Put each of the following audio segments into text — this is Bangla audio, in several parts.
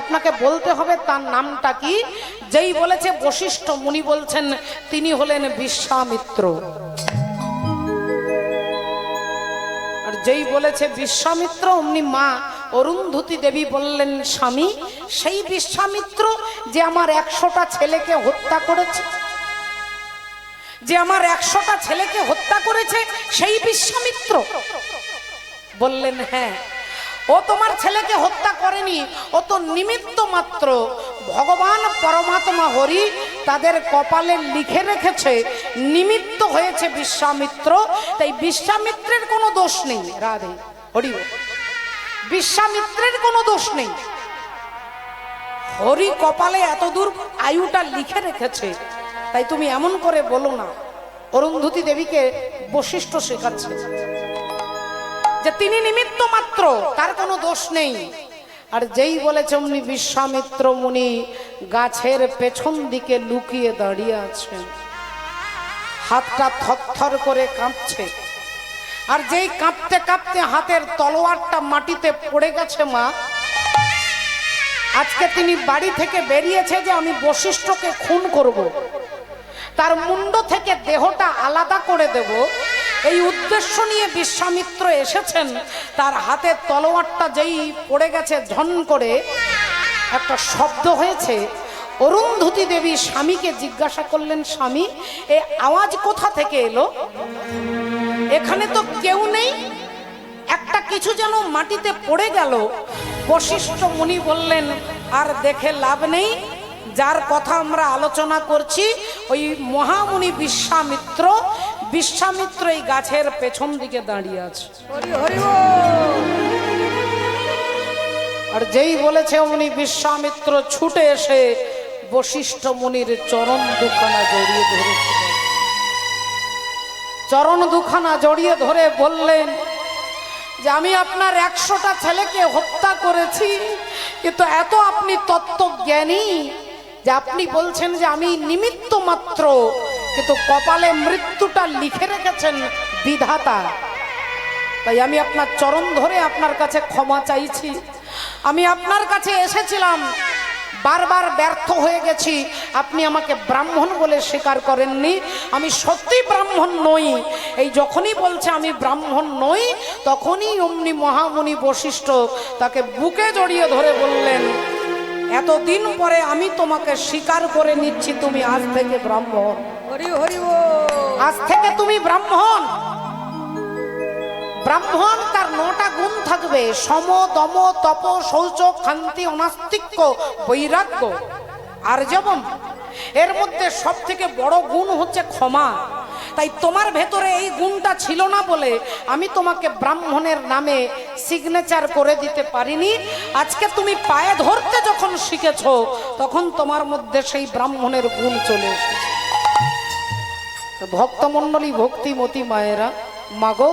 আপনাকে বলতে হবে তার নামটা কি? যেই বলেছে, বশিষ্ঠ মুনি বলছেন, তিনি হলেন বিশ্বামিত্র। আর যেই বলেছে, বিশ্বামিত্র, অমনি মা অরুন্ধতী দেবী বললেন, স্বামী, সেই বিশ্বামিত্র যে আমার একশোটা ছেলেকে হত্যা করেছে, যে আমার একশোটা ছেলেকে হত্যা করেছে, সেই বিশ্বামিত্র। বললেন হ্যাঁ ও তোমার ছেলেকে হত্যা করেনি, ও তো নিমিত্ত মাত্র। ভগবান পরমাত্মা হরি তাদের কপালে লিখে রেখেছে, নিমিত্ত হয়েছে বিশ্বামিত্র। তাই বিশ্বামিত্রের কোনো দোষ নেই। রাধে, হরি বিশ্বামিত্রের কোনো দোষ নেই। হরি কপালে এত দূর আয়ুটা লিখে রেখেছে, তাই তুমি এমন করে বলো না। অরুন্ধতী দেবীকে বৈশিষ্ট্য শেখাচ্ছে। যে তিনি নিমিত্ত মাত্র, তার কোনো দোষ নেই। আর যেই বলেছে অমনি বিশ্বামিত্র মুনি গাছের পেছন দিকে লুকিয়ে দাঁড়িয়ে আছেন। হাতটা থরথর করে কাঁপছে। আর যেই কাঁপতে কাঁপতে হাতের তলোয়ারটা মাটিতে পড়ে গেছে মা, আজকে তিনি বাড়ি থেকে বেরিয়েছে যে আমি বশিষ্ঠকে খুন করব। তার মুন্ড থেকে দেহটা আলাদা করে দেব। এই উদ্দেশ্য নিয়ে বিশ্বামিত্র এসেছেন। তার হাতে তলোয়ারটা যেই পড়ে গেছে ঝন করে, একটা শব্দ হয়েছে। অরুন্ধতী দেবী স্বামীকে জিজ্ঞাসা করলেন, স্বামী, এ আওয়াজ কোথা থেকে এলো? এখানে তো কেউ নেই। একটা কিছু যেন মাটিতে পড়ে গেল। বশিষ্ঠ মুনি বললেন, আর দেখে লাভ নেই। যার কথা আমরা আলোচনা করছি ওই মহামুনি বিশ্বামিত্র বিশ্বামিত্র এই গাছের পেছন দিকে দাঁড়িয়ে আছে। আর যেই বলেছে উনি বিশ্বামিত্র ছুটে এসে বশিষ্ঠ মুনির চরণ দুখানা জড়িয়ে ধরেছিল চরণ দুখানা জড়িয়ে ধরে বললেন যে আমি আপনার একশোটা ছেলেকে হত্যা করেছি কিন্তু এত আপনি তত্ত্বজ্ঞানী যে আপনি বলছেন যে আমি নিমিত্ত মাত্র, কিন্তু কপালে মৃত্যুটা লিখে রেখেছেন বিধাতা। তাই আমি আপনার চরণ ধরে আপনার কাছে ক্ষমা চাইছি। আমি আপনার কাছে এসেছিলাম, বারবার ব্যর্থ হয়ে গেছি। আপনি আমাকে ব্রাহ্মণ বলে স্বীকার করেননি। আমি সত্যি ব্রাহ্মণ নই। এই যখনই বলছে আমি ব্রাহ্মণ নই, তখনই অমনি মহামুনি বশিষ্ঠ তাকে বুকে জড়িয়ে ধরে বললেন এতদিন পরে আমি তোমাকে স্বীকার করে নিচ্ছি তুমি আজ থেকে ব্রাহ্মণ। হরি হরি আজ থেকে তুমি ব্রাহ্মণ। ব্রাহ্মণ তার নটা গুণ থাকবে সম দম তপ শৌচ খান্তি অনাস্তিক্য বৈরাগ্য আর যেমন এর মধ্যে সব থেকে বড় গুণ হচ্ছে ক্ষমা। তাই তোমার ভেতরে এই গুণটা ছিল না বলে আমি তোমাকে ব্রাহ্মণের নামে সিগনেচার করে দিতে পারিনি। আজকে তুমি পায়ে ধরতে যখন শিখেছ, তখন তোমার মধ্যে সেই ব্রাহ্মণের গুণ চলে এসেছে। ভক্তমণ্ডলী, ভক্তিমতী মায়েরা, মাগো,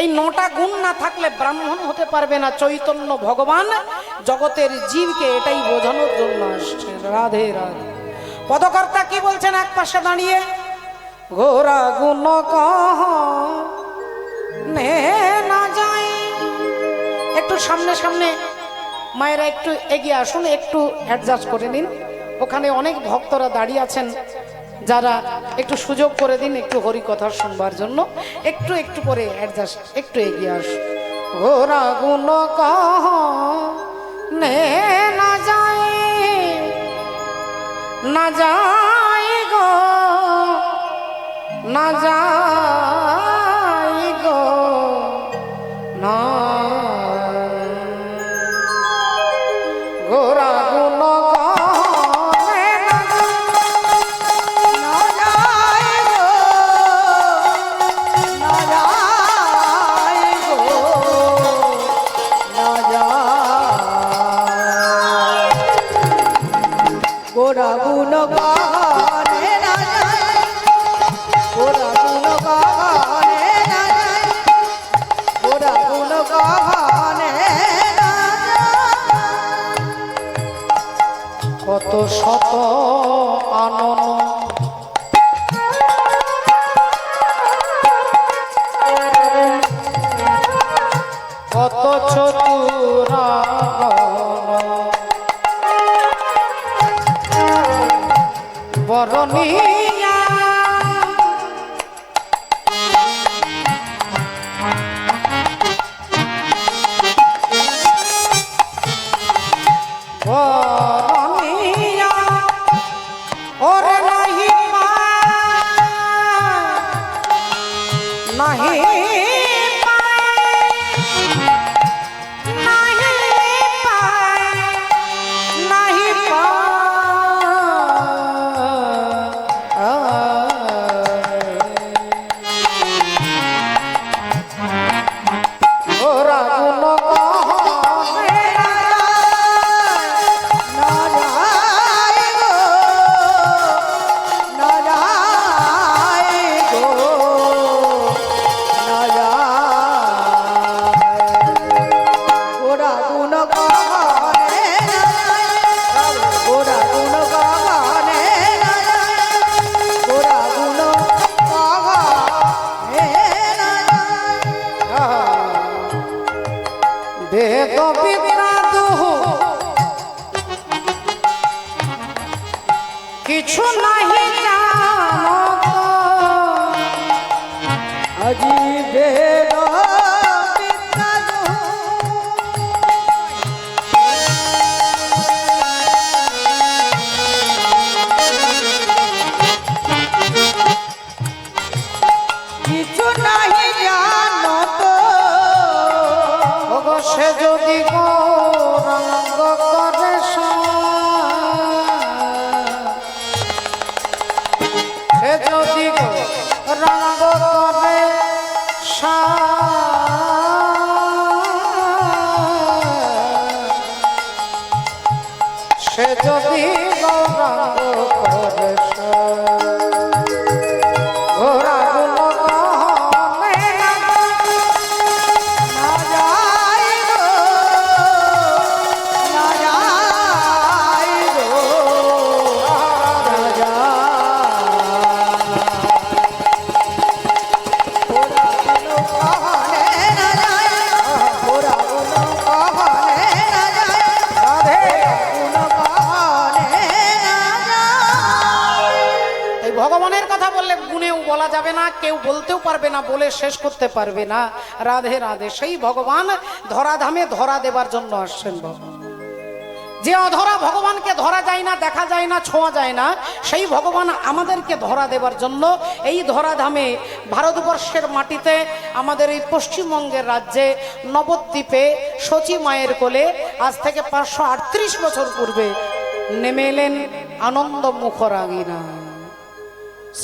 এই নটা গুণ না থাকলে ব্রাহ্মণ হতে পারবে না। চৈতন্য ভগবান জগতের জীবকে এটাই বোঝানোর জন্য আসছে রাধে রাধে। পদকর্তা কি বলছেন? এক পাশে দাঁড়িয়ে। ঘোরা গুণ কহ, নে না যায় একটু সামনে সামনে মায়েরা একটু এগিয়ে আসুন, একটু অ্যাডজাস্ট করে নিন। ওখানে অনেক ভক্তরা দাঁড়িয়ে আছেন, যারা একটু সুযোগ করে দিন, একটু হরি কথা শুনবার জন্য। একটু একটু করে অ্যাডজাস্ট একটু এগিয়ে আসুন ঘোরা গুণ কহ, নে না যায় না যায় না যাই গো না নাহি সে যদি গৌরাঙ্গ করে ভগবানের কথা বললে গুণেও বলা যাবে না, কেউ বলতেও পারবে না, বলে শেষ করতে পারবে না। রাধে রাধে, সেই ভগবান ধরাধামে ধরা দেবার জন্য আসছেন ভগবান যে অধরা ভগবানকে ধরা যায় না, দেখা যায় না, ছোঁয়া যায় না, সেই ভগবান আমাদেরকে ধরা দেবার জন্য এই ধরাধামে ভারতবর্ষের মাটিতে আমাদের এই পশ্চিমবঙ্গের রাজ্যে নবদ্বীপে সচী মায়ের কোলে আজ থেকে পাঁচশো আটত্রিশ বছর পূর্বে নেমে এলেন আনন্দ মুখরাঙিনা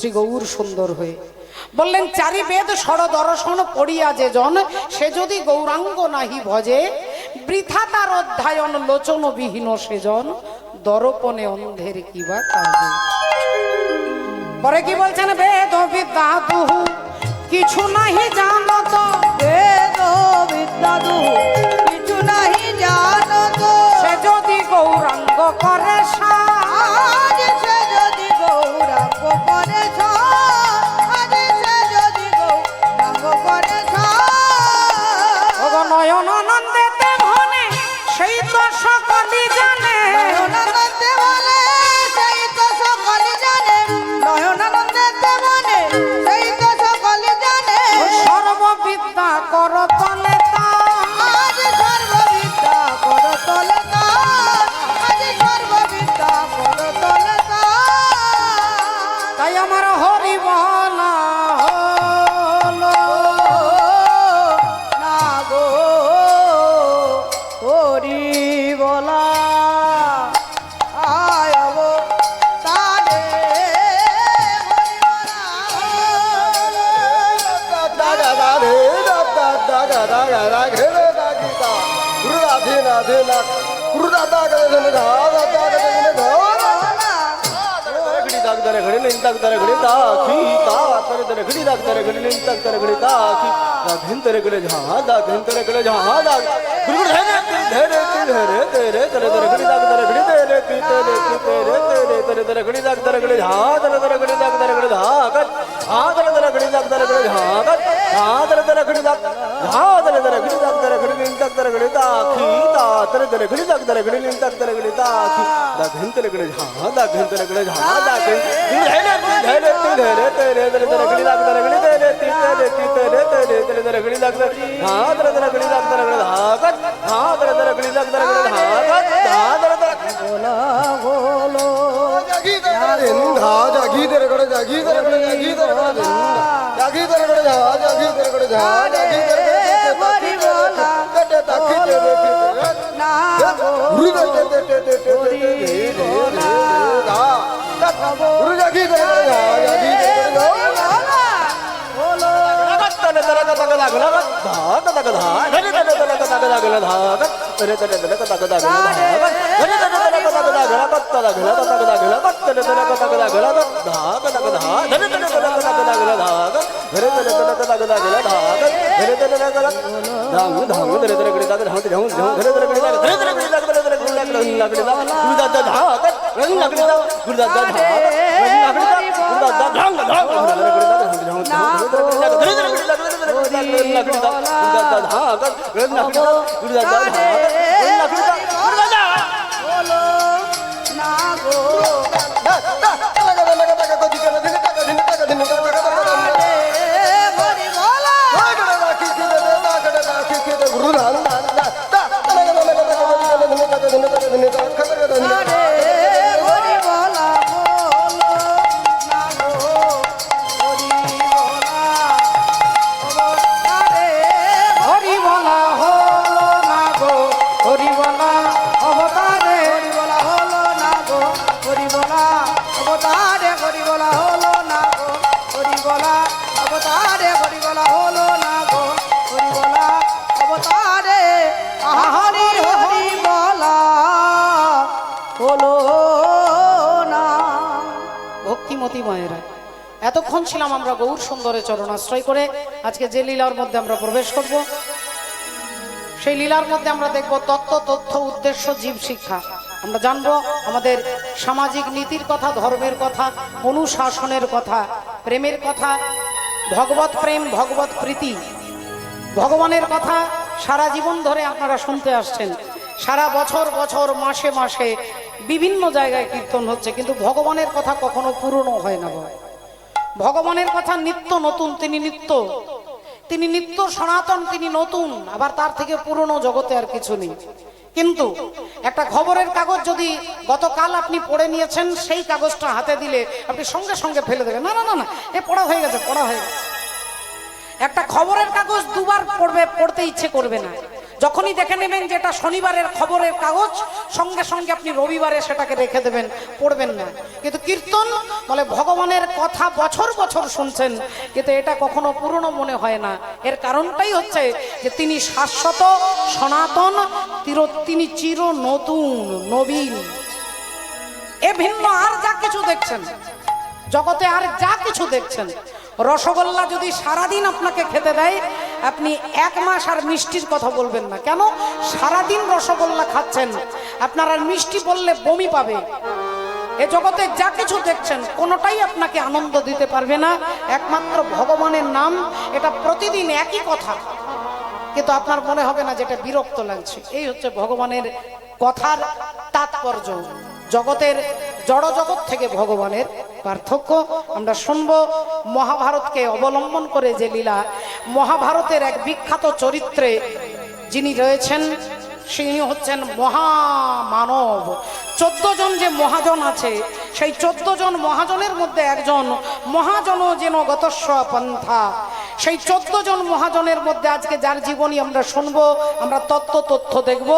শ্রী গৌর সুন্দর হয়ে। বললেন চারি বেদ সর দর্শন পড়িয়া যে জন সে যদি গৌরাঙ্গ নাহি ভজে বৃথা তার অধ্যায়ন লোচন বিহীন সেজন দরপনে অন্ধের কিবা কাজে। পরে কি বলছেন বেদ বিদ্যা দুহু কিছু নাহি জানত বেদ বিদ্যা দুহু কিছু নাহি জানত। সে যদি গৌরাঙ্গ করে সা- घड़ी दागतर घड़े नगता घड़ी दागदारे घर घड़ी तरे झा दागरे घड़ी दागदारे घ ದರ ದರ ಗಣಿದಾಗ ದರ ಗಣಿದ ಹಾ ದರ ದರ ಗಣಿದಾಗ ದರ ಗಣಿದ ಹಾಗತ್ ಆ ದರ ದರ ಗಣಿದಾಗ ದರ ಗಣಿದ ಹಾಗತ್ ಆ ದರ ದರ ಗಣಿದಾಗ ಹಾ ದರ ದರ ಗಣಿದಾಗ ದರ ಗಣಿ ನಿಂತಾಗ ದರ ಗಣಿದ ಆಖಿ ತಾ ದರ ದರ ಗಣಿದಾಗ ದರ ಗಣಿ ನಿಂತಾಗ ದರ ಗಣಿದ ಆಖಿ ದ ಘಂತರ ಗಣಿದ ಹಾ ದ ಘಂತರ ಗಣಿದ ಹಾ ದ ಗಣಿದಾಗ ದರ ಗಣಿದ ಹಾಗತ್ ಆ ದರ ದರ ಗಣಿದಾಗ ದರ ಗಣಿದ তেরে গড়ি জাগি তেরে গড়ি জাগি তেরে গড়ি জাগি তেরে গড়ি ধা জাগি তেরে গড়ি ধা জাগি তেরে হরি বলা কটে তাকি তেরে তিতে না গুরু তে তে তে তে তে তে তে ধা গুরু জাগি তেরে গড়ি ধা জাগি তেরে গড়ি ধা বলা বলো তনে তনে কত কত লাগলা ধা কত কত ধা ধনে তনে তনে কত কত লাগলা ধা তনে তনে তনে কত কত লাগলা ধা ধনে তনে তনে কত কত লাগলা কত লাগলা কত কত লাগলা তনে তনে কত কত লাগলা ধা কত কত ধা ধনে তনে তনে কত কত লাগলা ধা ধনে তনে তনে কত কত লাগলা ধা ধনে তনে তনে কত ধাম ধাম ধরে ধরে গড়ি দাগ ধাম ধাম ধাম ধরে ধরে গড়ি দাগ ধরে ধরে গড়ি দাগ ধরে ধরে গড়ি দাগ লাগলা লাগলা গুরু দাদা ধা রং লাগলা দাগ গুরু দাদা ধা রং লাগলা দাগ গুরু দাদা ধাম ধাম ধরে ধরে গড়ি দাগ ধাম ধাম ভক্তিমতী মায়েরা এতক্ষণ ছিলাম আমরা গৌর সুন্দরের চরণাশ্রয় করে, আজকে যে লীলার মধ্যে আমরা প্রবেশ করব, সেই লীলার মধ্যে আমরা দেখব তত্ত্ব, তথ্য, উদ্দেশ্য, জীব শিক্ষা। আমরা জানব আমাদের সামাজিক নীতির কথা, ধর্মের কথা, অনুশাসনের কথা, প্রেমের কথা, ভগবত প্রেম, ভগবত প্রীতি। ভগবানের কথা সারা জীবন ধরে আপনারা শুনতে আসছেন। সারা বছর বছর, মাসে মাসে বিভিন্ন জায়গায় কীর্তন হচ্ছে, কিন্তু ভগবানের কথা কখনো পুরনো হয় না বাবা। ভগবানের কথা নিত্য নতুন, তিনি নিত্য। তিনি নিত্য সনাতন, তিনি নতুন, আবার তার থেকে পুরনো জগতে আর কিছু নেই। কিন্তু একটা খবরের কাগজ যদি গতকাল আপনি পড়ে নিয়েছেন, সেই কাগজটা হাতে দিলে আপনি সঙ্গে সঙ্গে ফেলে দেবেন। না না না না, এ পড়া হয়ে গেছে, পড়া হয়ে গেছে। একটা খবরের কাগজ দুবার পড়বে, পড়তে ইচ্ছে করবে না। যখনই দেখে নেবেন যে এটা শনিবারের খবরের কাগজ, সঙ্গে সঙ্গে আপনি রবিবারে সেটাকে রেখে দেবেন, পড়বেন না। কিন্তু কীর্তন বলে ভগবানের কথা বছর বছর শুনছেন, কিন্তু এটা কখনো পুরনো মনে হয় না। এর কারণটাই হচ্ছে যে তিনি শাশ্বত, সনাতন তিনি চির নতুন নবীন। এ ভিন্ন আর যা কিছু দেখছেন, জগতে আর যা কিছু দেখছেন, রসগোল্লা যদি সারাদিন আপনাকে খেতে দেয় আপনি এক মাস আর মিষ্টির কথা বলবেন না। কেন? সারাদিন রসগোল্লা খাচ্ছেন। আপনার আর মিষ্টি বললে বমি পাবে। এ জগতে যা কিছু দেখছেন, কোনোটাই আপনাকে আনন্দ দিতে পারবে না। একমাত্র ভগবানের নাম, এটা প্রতিদিন একই কথা। কিন্তু আপনার মনে হবে না যেটা বিরক্ত লাগছে। এই হচ্ছে ভগবানের কথার তাৎপর্য। জগতের জড় জগৎ থেকে ভগবানের পার্থক্য। আমরা শুনব মহাভারতকে অবলম্বন করে যে লীলা। মহাভারতের এক বিখ্যাত চরিত্রে যিনি রয়েছেন তিনি হচ্ছেন মহামানব। চোদ্দ জন যে মহাজন আছে, সেই চোদ্দ জন মহাজনের মধ্যে একজন মহাজন যেন গতস্ব পন্থা। সেই চোদ্দ জন মহাজনের মধ্যে আজকে যার জীবনী আমরা শুনব, আমরা তত্ত্ব তথ্য দেখব,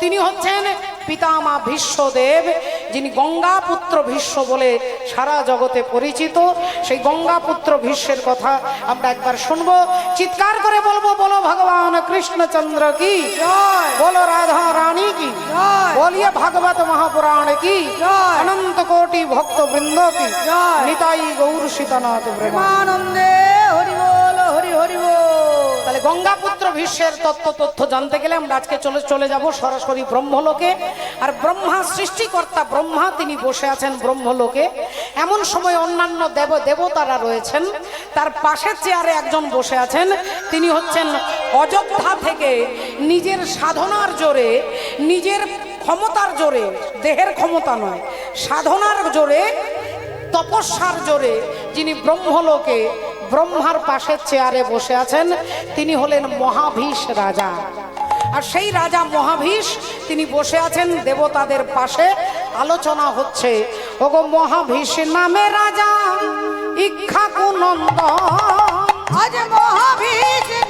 তিনি হচ্ছেন পিতামা ভীষ্মদেব যিনি গঙ্গাপুত্র ভীষ্ম বলে সারা জগতে পরিচিত সেই গঙ্গাপুত্র ভীষ্মের কথা আমরা একবার শুনব চিৎকার করে বলব বলো ভগবান কৃষ্ণচন্দ্র কি। বলো রাধা রানী কি। বলিए ভাগবত মহাপুরাণ কি। অনন্ত কোটি ভক্ত বৃন্দ কি। নিতাই গৌর সীতানাথ প্রেমানন্দে হরি বল হরি হরি বল তাহলে গঙ্গাপুত্র বিশ্বের তত্ত্ব তথ্য জানতে গেলে আমরা আজকে চলে চলে যাব সরাসরি ব্রহ্মলোকে। আর ব্রহ্মা সৃষ্টিকর্তা ব্রহ্মা, তিনি বসে আছেন ব্রহ্মলোকে। এমন সময় অন্যান্য দেব, দেবতারা রয়েছেন। তার পাশের চেয়ারে একজন বসে আছেন। তিনি হচ্ছেন অযোধ্যা থেকে নিজের সাধনার জোরে, নিজের ক্ষমতার জোরে, দেহের ক্ষমতা নয়, সাধনার জোরে, তপস্যার জোরে যিনি ব্রহ্মলোকে ব্রহ্মার পাশের চেয়ারে বসে আছেন, তিনি হলেন মহাভীষ রাজা। আর সেই রাজা মহাভীষ, তিনি বসে আছেন দেবতাদের পাশে, আলোচনা হচ্ছে, ওগো মহাভীষ নামে রাজা ইক্ষাকু নন্দন আজ মহাবীর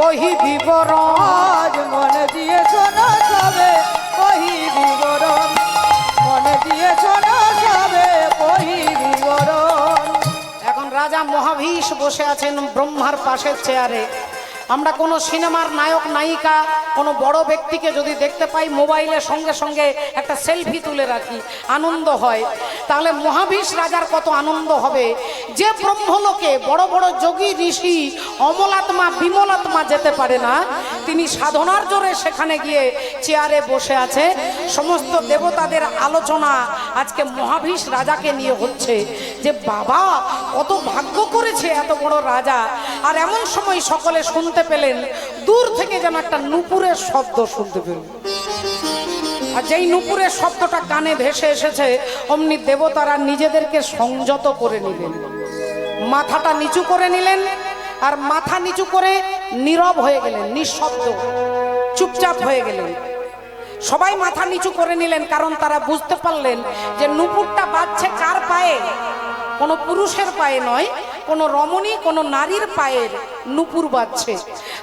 কহি বিবরণ মনে দিয়ে শোনো সবে কহি বিবরণ মনে দিয়ে শোনো সবে কহি বিবরণ এখন রাজা মহাভীষ বসে আছেন ব্রহ্মার পাশের চেয়ারে। আমরা কোনো সিনেমার নায়ক, নায়িকা, কোনো বড় ব্যক্তিকে যদি দেখতে পাই মোবাইলের সঙ্গে সঙ্গে একটা সেলফি তুলে রাখি। আনন্দ হয়। তাহলে মহাভীষ রাজার কত আনন্দ হবে? যে ব্রহ্মলোকে বড় বড় যোগী ঋষি অমলাত্মা, বিমলাত্মা যেতে পারে না, তিনি সাধনার জোরে সেখানে গিয়ে চেয়ারে বসে আছে। সমস্ত দেবতাদের আলোচনা আজকে মহাভীষ রাজাকে নিয়ে হচ্ছে যে, বাবা, কত ভাগ্য করেছে এত বড় রাজা। আর এমন সময় সকলে শুনতে পেলেন, দূর থেকে যেন একটা নুপুরের শব্দ শুনতে পেলেন আর যেই নুপুরের শব্দটা কানে ভেসে এসেছে, অমনি দেবতারা নিজেদেরকে সংযত করে নিলেন। মাথাটা নিচু করে নিলেন আর মাথা নিচু করে নীরব হয়ে গেলেন, নিঃশব্দ, চুপচাপ হয়ে গেলেন। সবাই মাথা নিচু করে নিলেন কারণ তারা বুঝতে পারলেন যে নুপুরটা বাজছে কার পায়ে? কোনো পুরুষের পায়ে নয় কোনো রমণী, কোনো নারীর পায়ের নুপুর বাজছে।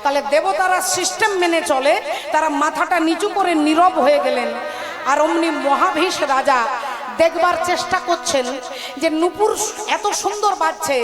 তাহলে দেবতারা সিস্টেম মেনে চলে, তারা মাথাটা নিচু করে নীরব হয়ে গেলেন। আর অমনি মহাভীষ রাজা দেখবার চেষ্টা করছেন যে নুপুর এত সুন্দর বাজছে